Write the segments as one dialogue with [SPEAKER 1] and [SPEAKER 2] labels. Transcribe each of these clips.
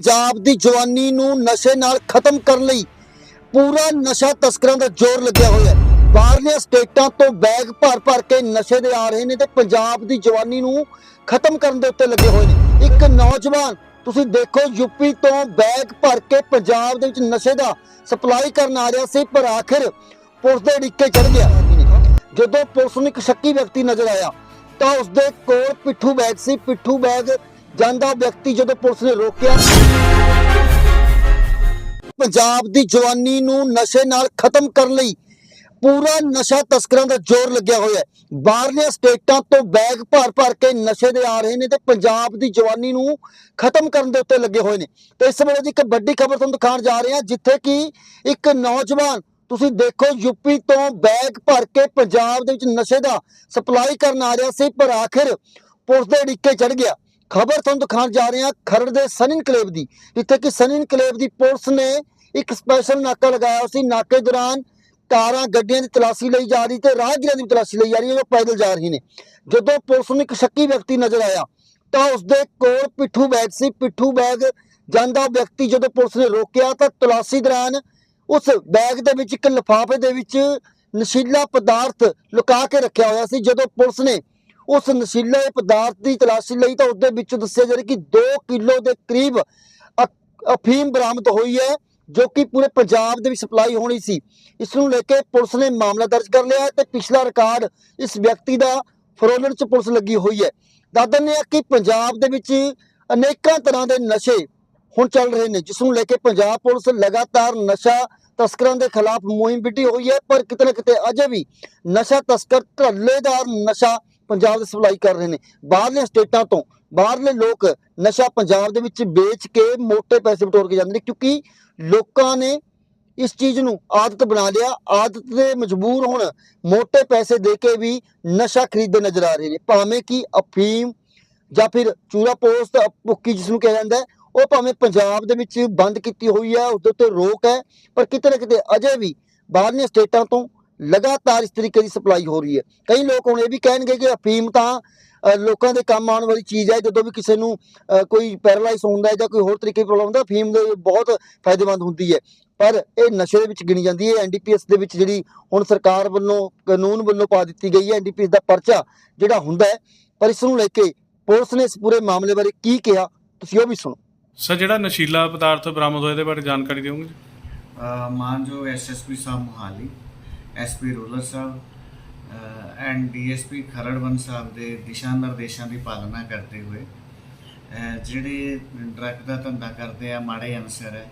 [SPEAKER 1] ਪੰਜਾਬ ਦੀ ਜਵਾਨੀ ਨੂੰ ਨਸ਼ੇ ਨਾਲ ਖਤਮ ਕਰਨ ਲਈ ਪੂਰਾ ਨਸ਼ਾ ਤਸਕਰਾਂ ਦਾ ਜ਼ੋਰ ਲੱਗਿਆ ਹੋਇਆ ਹੈ। ਬਾਹਰਲੀਆਂ ਸਟੇਟਾਂ ਤੋਂ ਬੈਗ ਭਰ-ਭਰ ਕੇ ਨਸ਼ੇ ਦੇ ਆ ਰਹੇ ਨੇ ਤੇ ਪੰਜਾਬ ਦੀ ਜਵਾਨੀ ਨੂੰ ਖਤਮ ਕਰਨ ਦੇ ਉੱਤੇ ਲੱਗੇ ਹੋਏ ਨੇ। ਇੱਕ ਨੌਜਵਾਨ, ਤੁਸੀਂ ਦੇਖੋ ਯੂਪੀ ਤੋਂ ਬੈਗ ਭਰ ਕੇ ਪੰਜਾਬ ਦੇ ਵਿੱਚ ਨਸ਼ੇ ਦਾ ਸਪਲਾਈ ਕਰਨ ਆ ਰਿਹਾ ਸੀ, ਪਰ ਆਖਿਰ ਪੁਲਿਸ ਦੇ ਡਿੱਕੇ ਚੜ ਗਿਆ। ਜਦੋਂ ਪੁਲਿਸ ਨੂੰ ਇੱਕ ਸ਼ੱਕੀ ਵਿਅਕਤੀ ਨਜ਼ਰ ਆਇਆ, ਤਾਂ ਉਸਦੇ ਕੋਲ ਪਿੱਠੂ ਬੈਗ ਸੀ। ਪਿੱਠੂ ਬੈਗ ਜਾਂਦਾ ਵਿਅਕਤੀ ਜਦੋਂ ਪੁਲਿਸ ਨੇ ਰੋਕਿਆ, ਪੰਜਾਬ ਦੀ ਜਵਾਨੀ ਨੂੰ ਨਸ਼ੇ ਨਾਲ ਖਤਮ ਕਰਨ ਲਈ ਪੂਰਾ ਨਸ਼ਾ ਤਸਕਰਾਂ ਦਾ ਜ਼ੋਰ ਲੱਗਿਆ ਹੋਇਆ ਹੈ। ਬਾਹਰਲੀਆਂ ਸਟੇਟਾਂ ਤੋਂ ਬੈਗ ਭਰ-ਭਰ ਕੇ ਨਸ਼ੇ ਦੇ ਆ ਰਹੇ ਨੇ ਤੇ ਪੰਜਾਬ ਦੀ ਜਵਾਨੀ ਨੂੰ ਖਤਮ ਕਰਨ ਦੇ ਉੱਤੇ ਲੱਗੇ ਹੋਏ ਨੇ। ਤੇ ਇਸ ਵੇਲੇ ਦੀ ਇੱਕ ਵੱਡੀ ਖਬਰ ਤੁਹਾਨੂੰ ਦਿਖਾਉਣ ਜਾ ਰਹੇ ਹਾਂ, ਜਿੱਥੇ ਕਿ ਇੱਕ ਨੌਜਵਾਨ, ਤੁਸੀਂ ਦੇਖੋ ਯੂਪੀ ਤੋਂ ਬੈਗ ਭਰ ਕੇ ਪੰਜਾਬ ਦੇ ਵਿੱਚ ਨਸ਼ੇ ਦਾ ਸਪਲਾਈ ਕਰਨ ਆ ਰਿਹਾ ਸੀ, ਪਰ ਆਖਿਰ ਪੁਲਿਸ ਦੇ ਡਿੱਕੇ ਚੜ ਗਿਆ। ਖਬਰ ਤੁਹਾਨੂੰ ਦਿਖਾਉਣ ਜਾ ਰਹੇ ਹਾਂ ਖਰੜ ਦੇ ਸਨ ਇਨਕਲੇਵ ਦੀ, ਜਿੱਥੇ ਕਿ ਸਨ ਇਨਕਲੇਵ ਦੀ ਪੁਲਿਸ ਨੇ ਇੱਕ ਸਪੈਸ਼ਲ ਨਾਕਾ ਲਗਾਇਆ ਸੀ। ਨਾਕੇ ਦੌਰਾਨ ਕਾਰਾਂ ਗੱਡੀਆਂ ਦੀ ਤਲਾਸ਼ੀ ਲਈ ਜਾ ਰਹੀ ਤੇ ਰਾਹਗੀਰਾਂ ਦੀ ਵੀ ਤਲਾਸ਼ੀ ਲਈ ਜਾ ਰਹੀ ਹੈ ਜੋ ਪੈਦਲ ਜਾ ਰਹੇ ਨੇ। ਜਦੋਂ ਪੁਲਿਸ ਨੂੰ ਇੱਕ ਸ਼ੱਕੀ ਵਿਅਕਤੀ ਨਜ਼ਰ ਆਇਆ, ਤਾਂ ਉਸਦੇ ਕੋਲ ਪਿੱਠੂ ਬੈਗ ਸੀ। ਪਿੱਠੂ ਬੈਗ ਜਾਂਦਾ ਵਿਅਕਤੀ ਜਦੋਂ ਪੁਲਿਸ ਨੇ ਰੋਕਿਆ, ਤਾਂ ਤਲਾਸ਼ੀ ਦੌਰਾਨ ਉਸ ਬੈਗ ਦੇ ਵਿੱਚ ਇੱਕ ਲਿਫਾਫੇ ਦੇ ਵਿੱਚ ਨਸ਼ੀਲਾ ਪਦਾਰਥ ਲੁਕਾ ਕੇ ਰੱਖਿਆ ਹੋਇਆ ਸੀ। ਜਦੋਂ ਪੁਲਿਸ ਨੇ ਉਸ ਨਸ਼ੀਲੇ ਪਦਾਰਥ ਦੀ ਤਲਾਸ਼ੀ ਲਈ ਤਾਂ ਉਸਦੇ ਵਿੱਚ ਦੱਸਿਆ ਜਾ ਰਿਹਾ ਕਿ 2 ਕਿਲੋ ਦੇ ਕਰੀਬ ਅ- ਅਫੀਮ ਬਰਾਮਦ ਹੋਈ ਹੈ, ਜੋ ਕਿ ਪੂਰੇ ਪੰਜਾਬ ਦੇ ਵਿੱਚ ਸਪਲਾਈ ਹੋਣੀ ਸੀ। ਇਸ ਨੂੰ ਲੈ ਕੇ ਪੁਲਿਸ ਨੇ ਮਾਮਲਾ ਦਰਜ ਕਰ ਲਿਆ ਤੇ ਪਿਛਲਾ ਰਿਕਾਰਡ ਇਸ ਵਿਅਕਤੀ ਦਾ ਫਰੋਲਣ ਚ ਪੁਲਿਸ ਲੱਗੀ ਹੋਈ ਹੈ। ਦੱਸਦੇ ਨੇ ਕਿ ਪੰਜਾਬ ਦੇ ਵਿੱਚ ਅਨੇਕਾਂ ਤਰ੍ਹਾਂ ਦੇ ਨਸ਼ੇ ਹੁਣ ਚੱਲ ਰਹੇ ਨੇ, ਜਿਸ ਨੂੰ ਲੈ ਕੇ ਪੰਜਾਬ ਪੁਲਿਸ ਲਗਾਤਾਰ ਨਸ਼ਾ ਤਸਕਰਾਂ ਦੇ ਖਿਲਾਫ ਮੁਹਿੰਮ ਵਿੱਢੀ ਹੋਈ ਹੈ, ਪਰ ਕਿਤੇ ਨਾ ਕਿਤੇ ਅਜੇ ਵੀ ਨਸ਼ਾ ਤਸਕਰ ਧੱਲੇਦਾਰ ਨਸ਼ਾ ਪੰਜਾਬ ਦੇ ਸਪਲਾਈ ਕਰ ਰਹੇ ਨੇ। ਬਾਹਰਲੇ ਸਟੇਟਾਂ ਤੋਂ ਬਾਹਰਲੇ ਲੋਕ ਨਸ਼ਾ ਪੰਜਾਬ ਦੇ ਵਿੱਚ ਵੇਚ ਕੇ ਮੋਟੇ ਪੈਸੇ ਬਟੋਰ ਕੇ ਜਾਂਦੇ ਨੇ ਕਿਉਂਕਿ ਲੋਕਾਂ ਨੇ ਇਸ ਚੀਜ਼ ਨੂੰ ਆਦਤ ਬਣਾ ਲਿਆ। ਆਦਤ ਦੇ ਮਜਬੂਰ ਹੁਣ ਮੋٹے ਪੈਸੇ ਦੇ ਕੇ ਵੀ ਨਸ਼ਾ ਖਰੀਦਦੇ ਨਜ਼ਰ ਆ ਰਹੇ ਨੇ। ਭਾਵੇਂ ਕਿ ਅਫੀਮ ਜਾਂ ਫਿਰ ਚੂਰਾ ਪੋਸਟ ਪੁੱਕੀ ਜਿਸ ਨੂੰ ਕਿਹਾ ਜਾਂਦਾ ਉਹ ਭਾਵੇਂ ਪੰਜਾਬ ਦੇ ਵਿੱਚ ਬੰਦ ਕੀਤੀ ਹੋਈ ਹੈ ਉਸ ਉੱਤੇ ਰੋਕ ਹੈ, ਪਰ ਕਿਤੇ ਨਾ ਕਿਤੇ ਅਜੇ ਵੀ ਬਾਹਰਲੀਆਂ ਸਟੇਟਾਂ ਤੋਂ ਲਗਾਤਾਰ ਇਸ ਤਰੀਕੇ ਦੀ ਸਪਲਾਈ ਹੋ ਰਹੀ ਹੈ। ਕਈ ਲੋਕ ਹੁਣ ਇਹ ਵੀ ਕਹਿਣਗੇ ਕਿ ਅਫੀਮ ਤਾਂ ਲੋਕਾਂ ਦੇ ਕੰਮ ਆਉਣ ਵਾਲੀ ਚੀਜ਼ ਹੈ ਜਦੋਂ ਵੀ ਕਿਸੇ ਨੂੰ ਕੋਈ ਪੈਰਾਲਾਈਜ਼ ਹੁੰਦਾ ਹੈ ਜਾਂ ਕੋਈ ਹੋਰ ਤਰੀਕੇ ਦੀ ਪ੍ਰੋਬਲਮ ਹੁੰਦਾ ਅਫੀਮ ਦੇ ਬਹੁਤ ਫਾਇਦੇਮੰਦ ਹੁੰਦੀ ਹੈ। ਪਰ ਇਹ ਨਸ਼ੇ ਦੇ ਵਿੱਚ ਗਿਣੀ ਜਾਂਦੀ ਹੈ। ਐਨਡੀਪੀਐਸ ਦੇ ਵਿੱਚ ਜਿਹੜੀ ਹੁਣ ਸਰਕਾਰ ਵੱਲੋਂ ਕਾਨੂੰਨ ਵੱਲੋਂ ਪਾ ਦਿੱਤੀ ਗਈ ਹੈ ਐਨਡੀਪੀਐਸ ਦਾ ਪਰਚਾ ਜਿਹੜਾ ਹੁੰਦਾ ਹੈ ਪਰ ਇਸ ਨੂੰ ਲੈ ਕੇ ਪੁਲਿਸ ਨੇ ਇਸ ਪੂਰੇ ਮਾਮਲੇ ਬਾਰੇ ਕੀ ਕਿਹਾ ਤੁਸੀਂ ਉਹ ਵੀ ਸੁਣੋ।
[SPEAKER 2] ਸਰ ਜਿਹੜਾ ਨਸ਼ੀਲਾ ਪਦਾਰਥ ਬਰਾਮਦ ਹੋਇਆ ਇਹਦੇ ਬਾਰੇ ਜਾਣਕਾਰੀ ਦਿਓਗੇ ਜੀ?
[SPEAKER 3] ਅ, ਮਾਨਯੋਗ ਐਸਐਸਪੀ ਸਾਹਿਬ ਮੁਹਾਲੀ। ਐਸਪੀ ਰੂਲਰ ਸਾਹਿਬ ਐਂਡ ਡੀਐਸਪੀ ਖਰੜਵੰਨ ਸਾਹਿਬ ਦੇ ਦਿਸ਼ਾ ਨਿਰਦੇਸ਼ਾਂ ਦੀ ਪਾਲਣਾ ਕਰਦੇ ਹੋਏ ਜਿਹੜੇ ਡਰੱਗ ਦਾ ਧੰਦਾ ਕਰਦੇ ਆ, ਮਾੜੇ ਅਨਸਰ ਹੈ,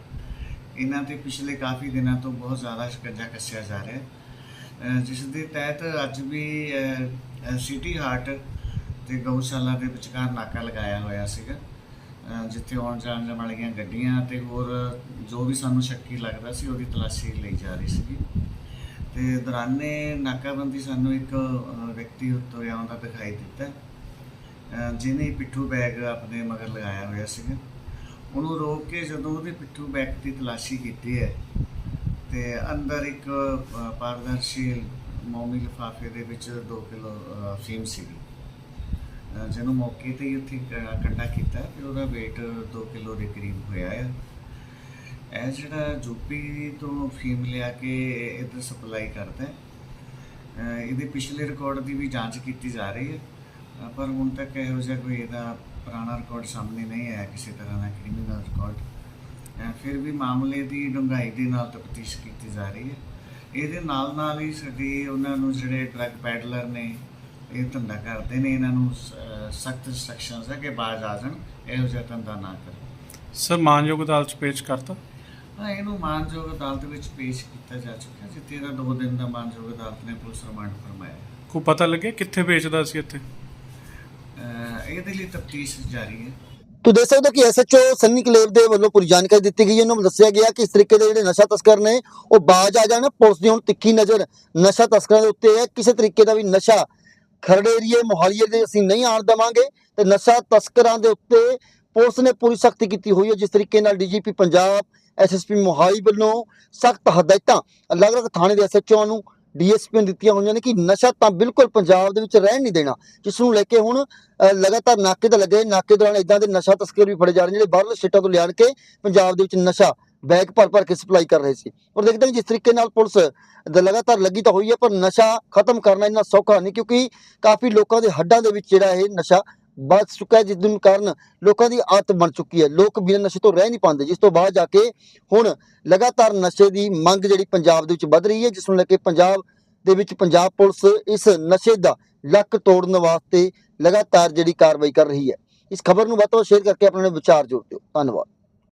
[SPEAKER 3] ਇਹਨਾਂ ਤੇ ਪਿਛਲੇ ਕਾਫੀ ਦਿਨਾਂ ਤੋਂ ਬਹੁਤ ਜ਼ਿਆਦਾ ਸ਼ਿਕੰਜਾ ਕੱਸਿਆ ਜਾ ਰਿਹਾ ਹੈ। ਜਿਸ ਦੇ ਤਹਿਤ ਅੱਜ ਵੀ ਸਿਟੀ ਹਾਰਟ ਤੇ ਗਊਸ਼ਾਲਾ ਦੇ ਵਿਚਕਾਰ ਨਾਕਾ ਲਗਾਇਆ ਹੋਇਆ ਸੀਗਾ। ਜਿੱਥੇ ਆਉਣ ਜਾਣ ਵਾਲੀਆਂ ਗੱਡੀਆਂ ਤੇ ਹੋਰ ਜੋ ਵੀ ਸਾਨੂੰ ਸ਼ੱਕੀ ਲੱਗਦਾ ਸੀ, ਉਹਦੀ ਤਲਾਸ਼ੀ ਲਈ ਜਾ ਰਹੀ ਸੀਗੀ। ਤੇ ਦੌਰਾਨੇ ਨਾਕਾਬੰਦੀ ਸਾਨੂੰ ਇੱਕ ਵਿਅਕਤੀ ਉੱਤੋਂ ਆਉਂਦਾ ਦਿਖਾਈ ਦਿੱਤਾ। ਜਿਹਨੇ ਪਿੱਠੂ ਬੈਗ ਆਪਣੇ ਮਗਰ ਲਗਾਇਆ ਹੋਇਆ ਸੀਗਾ। ਉਹਨੂੰ ਰੋਕ ਕੇ ਜਦੋਂ ਉਹਦੇ ਪਿੱਠੂ ਬੈਗ ਦੀ ਤਲਾਸ਼ੀ ਕੀਤੀ ਹੈ ਤੇ ਅੰਦਰ ਇੱਕ ਅ, ਪਾਰਦਰਸ਼ੀ ਮੋਮੀ ਲਿਫਾਫੇ ਦੇ ਵਿੱਚ 2 ਕਿਲੋ ਫੀਮ ਸੀਗੀ। ਜਿਹਨੂੰ ਮੌਕੇ ਤੇ ਹੀ ਉੱਥੇ ਕ- ਕੱਢਾ ਕੀਤਾ ਤੇ ਉਹਦਾ weight 2 ਕਿਲੋ ਦੇ ਕਰੀਬ ਹੋਇਆ ਹੈ ਇਹ ਜਿਹੜਾ ਯੂਪੀ ਤੋਂ ਫੀਮ ਲਿਆ ਕੇ ਇਹਦਾ ਸਪਲਾਈ ਕਰਦਾ ਹੈ ਇਹਦੇ ਪਿਛਲੇ ਰਿਕਾਰਡ ਦੀ ਵੀ ਜਾਂਚ ਕੀਤੀ ਜਾ ਰਹੀ ਹੈ। ਪਰ ਹੁਣ ਤੱਕ ਇਹੋ ਜਿਹਾ ਕੋਈ ਇਹਦਾ ਪੁਰਾਣਾ ਰਿਕਾਰਡ ਸਾਹਮਣੇ ਨਹੀਂ ਆਇਆ ਕਿਸੇ ਤਰ੍ਹਾਂ ਦਾ ਕ੍ਰਿਮੀਨਲ ਰਿਕਾਰਡ ਫਿਰ ਵੀ ਮਾਮਲੇ ਦੀ ਡੂੰਘਾਈ ਦੇ ਨਾਲ ਤਫਤੀਸ਼ ਕੀਤੀ ਜਾ ਰਹੀ ਹੈ। ਇਹਦੇ ਨਾਲ ਨਾਲ ਹੀ ਸਾਡੀ ਉਹਨਾਂ ਨੂੰ ਜਿਹੜੇ ਡਰੱਗ ਪੈਡਲਰ ਨੇ, ਇਹ ਧੰਦਾ ਕਰਦੇ ਨੇ, ਇਹਨਾਂ ਨੂੰ ਸਖਤ ਸੈਕਸ਼ਨਸ ਹੈ ਕਿ ਬਾਜ਼ ਆ ਜਾਣ, ਇਹੋ ਜਿਹਾ ਧੰਦਾ ਨਾ ਕਰਨ।
[SPEAKER 2] ਸਰ, ਮਾਨਯੋਗ ਅਦਾਲਤ ਚ ਪੇਸ਼ ਕਰਤਾ।
[SPEAKER 3] ਹਾਂ ਇਹਨੂੰ ਮਾਨਯੋਗ ਅਦਾਲਤ ਵਿੱਚ ਪੇਸ਼ ਕੀਤਾ ਜਾ ਚੁੱਕਾ ਜਿੱਥੇ ਇਹਦਾ ਦੋ ਦਿਨ ਦਾ ਮਾਨਯੋਗ ਅਦਾਲਤ ਨੇ ਪੁਲਿਸ ਰਿਮਾਂਡ ਫਰਮਾਇਆ।
[SPEAKER 2] ਕੋਈ ਪਤਾ ਲੱਗਿਆ ਕਿੱਥੇ ਵੇਚਦਾ ਸੀ ਇੱਥੇ?
[SPEAKER 3] ਇਹਦੇ ਲਈ ਤਫਤੀਸ਼ ਜਾਰੀ ਹੈ।
[SPEAKER 1] ਤੂੰ ਦੇਖ ਸਕਦੇ ਹੋ ਕਿ ਐਸਐਚਓ ਸੰਨੀ ਕਲੇਵ ਦੇ ਵੱਲੋਂ ਪੂਰੀ ਜਾਣਕਾਰੀ ਦਿੱਤੀ ਗਈ ਹੈ। ਉਹਨਾਂ ਨੂੰ ਦੱਸਿਆ ਗਿਆ ਕਿ ਇਸ ਤਰੀਕੇ ਦੇ ਜਿਹੜੇ ਨਸ਼ਾ ਤਸਕਰ ਨੇ ਉਹ ਬਾਜ ਆ ਜਾਣ। ਪੁਲਿਸ ਦੀ ਹੁਣ ਤਿੱਖੀ ਨਜ਼ਰ ਨਸ਼ਾ ਤਸਕਰਾਂ ਦੇ ਉੱਤੇ ਹੈ। ਕਿਸੇ ਤਰੀਕੇ ਦਾ ਵੀ ਨਸ਼ਾ ਖਰੜੇ ਏਰੀਏ ਮੁਹਾਲੀ ਦੇ ਅਸੀਂ ਨਹੀਂ ਆਣ ਦੇਵਾਂਗੇ। ਤੇ ਨਸ਼ਾ ਤਸਕਰਾਂ ਦੇ ਉੱਤੇ ਪੁਲਿਸ ਨੇ ਪੂਰੀ ਸਖਤੀ ਕੀਤੀ ਹੋਈ ਹੈ ਜਿਸ ਤਰੀਕੇ ਨਾਲ ਡੀਜੀਪੀ ਪੰਜਾਬ ਐਸਐਸਪੀ ਮੁਹਾਲੀ ਵੱਲੋਂ ਸਖਤ ਹਦਾਇਤਾਂ ਅਲੱਗ-ਅਲੱਗ ਥਾਣੇ ਦੇ ਐਸਐਚਓ ਨੂੰ ਡੀਐਸਪੀ ਨੇ ਦਿੱਤੀਆਂ ਹੋਈਆਂ ਨੇ ਕਿ ਨਸ਼ਾ ਤਾਂ ਬਿਲਕੁਲ ਪੰਜਾਬ ਦੇ ਵਿੱਚ ਰਹਿਣ ਨਹੀਂ ਦੇਣਾ, ਜਿਸ ਨੂੰ ਲੈ ਕੇ ਹੁਣ ਲਗਾਤਾਰ ਨਾਕੇ ਤੇ ਲੱਗੇ, ਨਾਕੇ ਦੌਰਾਨ ਇਦਾਂ ਦੇ ਨਸ਼ਾ ਤਸਕਰ ਵੀ ਫੜੇ ਜਾ ਰਹੇ ਨੇ, ਜਿਹੜੇ ਬਾਹਰਲੇ ਸਟੇਟਾਂ ਤੋਂ ਲਿਆਣ ਕੇ ਪੰਜਾਬ ਦੇ ਵਿੱਚ ਨਸ਼ਾ ਬੈਗ ਭਰ ਭਰ ਕੇ ਸਪਲਾਈ ਕਰ ਰਹੇ ਸੀ। ਔਰ ਦੇਖਦੇ ਹਾਂ ਜਿਸ ਤਰੀਕੇ ਨਾਲ ਪੁਲਿਸ ਲਗਾਤਾਰ ਲੱਗੀ ਤਾਂ ਹੋਈ ਹੈ, ਪਰ ਨਸ਼ਾ ਖਤਮ ਕਰਨਾ ਇੰਨਾ ਸੌਖਾ ਨਹੀਂ, ਕਿਉਂਕਿ ਕਾਫੀ ਲੋਕਾਂ ਦੇ ਹੱਡਾਂ ਦੇ ਵਿੱਚ ਜਿਹੜਾ ਇਹ ਨਸ਼ਾ ਬਚ ਚੁੱਕਾ ਹੈ, ਜਿਸ ਦੇ ਕਾਰਨ ਲੋਕਾਂ ਦੀ ਆਦਤ ਬਣ ਚੁੱਕੀ ਹੈ। ਲੋਕ ਬਿਨਾਂ ਨਸ਼ੇ ਤੋਂ ਰਹਿ ਨਹੀਂ ਪਾਉਂਦੇ। ਜਿਸ ਤੋਂ ਬਾਅਦ ਜਾ ਕੇ ਹੁਣ ਲਗਾਤਾਰ ਨਸ਼ੇ ਦੀ ਮੰਗ ਜਿਹੜੀ ਪੰਜਾਬ ਦੇ ਵਿੱਚ ਵੱਧ ਰਹੀ ਹੈ, ਜਿਸ ਨੂੰ ਲੈ ਕੇ ਪੰਜਾਬ ਦੇ ਵਿੱਚ ਪੰਜਾਬ ਪੁਲਿਸ ਇਸ ਨਸ਼ੇ ਦਾ ਲੱਕ ਤੋੜਨ ਵਾਸਤੇ ਲਗਾਤਾਰ ਜਿਹੜੀ ਕਾਰਵਾਈ ਕਰ ਰਹੀ ਹੈ। ਇਸ ਖਬਰ ਨੂੰ ਵੱਧ ਤੋਂ ਵੱਧ ਸ਼ੇਅਰ ਕਰਕੇ ਆਪਣੇ ਵਿਚਾਰ ਜੋੜ ਦਿਓ ਧੰਨਵਾਦ।